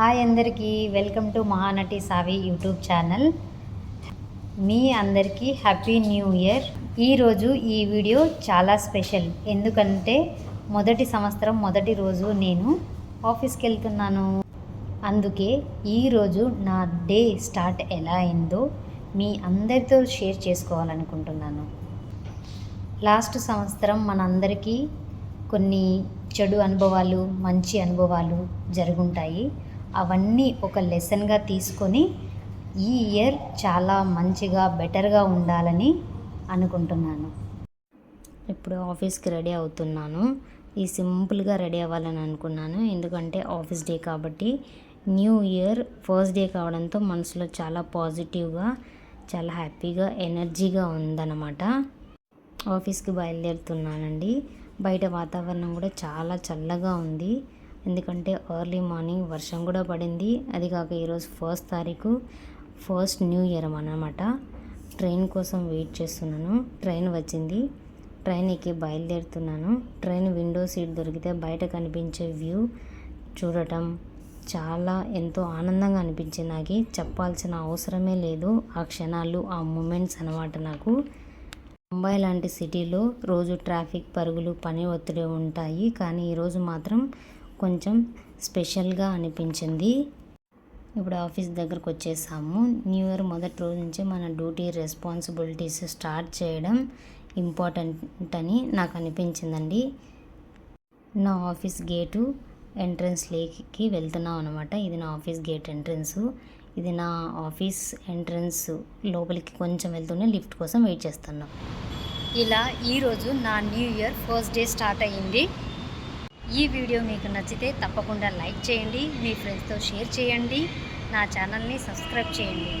Hi అందరికీ welcome to Mahanati Savi YouTube channel. మీ అందరికీ happy new year. ఈరోజు ఈ వీడియో చాలా స్పెషల్. ఎందుకంటే మొదటి సంవత్సరం మొదటి రోజు నేను ఆఫీస్కి వెళ్తున్నాను. అందుకే ఈరోజు నా డే స్టార్ట్ ఎలా అయిందో మీ అందరితో షేర్ చేసుకోవాలనుకుంటున్నాను. లాస్ట్ సంవత్సరం మనందరికీ కొన్ని చెడు అనుభవాలు మంచి అనుభవాలు జరుగుంటాయి. అవన్నీ ఒక లెసన్గా తీసుకొని ఈ ఇయర్ చాలా మంచిగా బెటర్గా ఉండాలని అనుకుంటున్నాను. ఇప్పుడు ఆఫీస్కి రెడీ అవుతున్నాను. ఈ సింపుల్గా రెడీ అవ్వాలని అనుకున్నాను. ఎందుకంటే ఆఫీస్ డే కాబట్టి న్యూ ఇయర్ ఫస్ట్ డే కావడంతో మనసులో చాలా పాజిటివ్గా చాలా హ్యాపీగా ఎనర్జీగా ఉందన్నమాట. ఆఫీస్కి బయలుదేరుతున్నానండి. బయట వాతావరణం కూడా చాలా చల్లగా ఉంది. ఎందుకంటే ఎర్లీ మార్నింగ్ వర్షం కూడా పడింది. అది కాక ఈరోజు ఫస్ట్ తారీఖు ఫస్ట్ న్యూ ఇయర్ అన్నమాట. ట్రైన్ కోసం వెయిట్ చేస్తున్నాను. ట్రైన్ వచ్చింది. ట్రైన్ ఎక్కి బయలుదేరుతున్నాను. ట్రైన్ విండో సీట్ దొరికితే బయట కనిపించే వ్యూ చూడటం చాలా ఎంతో ఆనందంగా అనిపించింది నాకు. చెప్పాల్సిన అవసరమే లేదు. ఆ క్షణాలు ఆ మూమెంట్స్ అనమాట నాకు. ముంబై లాంటి సిటీలో రోజు ట్రాఫిక్ పరుగులు పని ఒత్తిడి ఉంటాయి. కానీ ఈరోజు మాత్రం కొంచెం స్పెషల్గా అనిపించింది. ఇప్పుడు ఆఫీస్ దగ్గరకు వచ్చేసాము న్యూ ఇయర్ మొదటి రోజు నుంచి మన డ్యూటీ రెస్పాన్సిబిలిటీస్ స్టార్ట్ చేయడం ఇంపార్టెంట్ అని నాకు అనిపించిందండి. నా ఆఫీస్ గేటు ఎంట్రన్స్ లేక్కి వెళ్తున్నాం అనమాట ఇది నా ఆఫీస్ గేట్ ఎంట్రన్స్. ఇది నా ఆఫీస్ ఎంట్రన్స్ లోపలికి కొంచెం వెళ్తూనే లిఫ్ట్ కోసం వెయిట్ చేస్తున్నాం. ఇలా ఈరోజు నా new year first day start అయ్యింది. ఈ వీడియో మీకు నచ్చితే తప్పకుండా లైక్ చేయండి మీ ఫ్రెండ్స్తో షేర్ చేయండి నా ఛానల్ని సబ్స్క్రైబ్ చేయండి.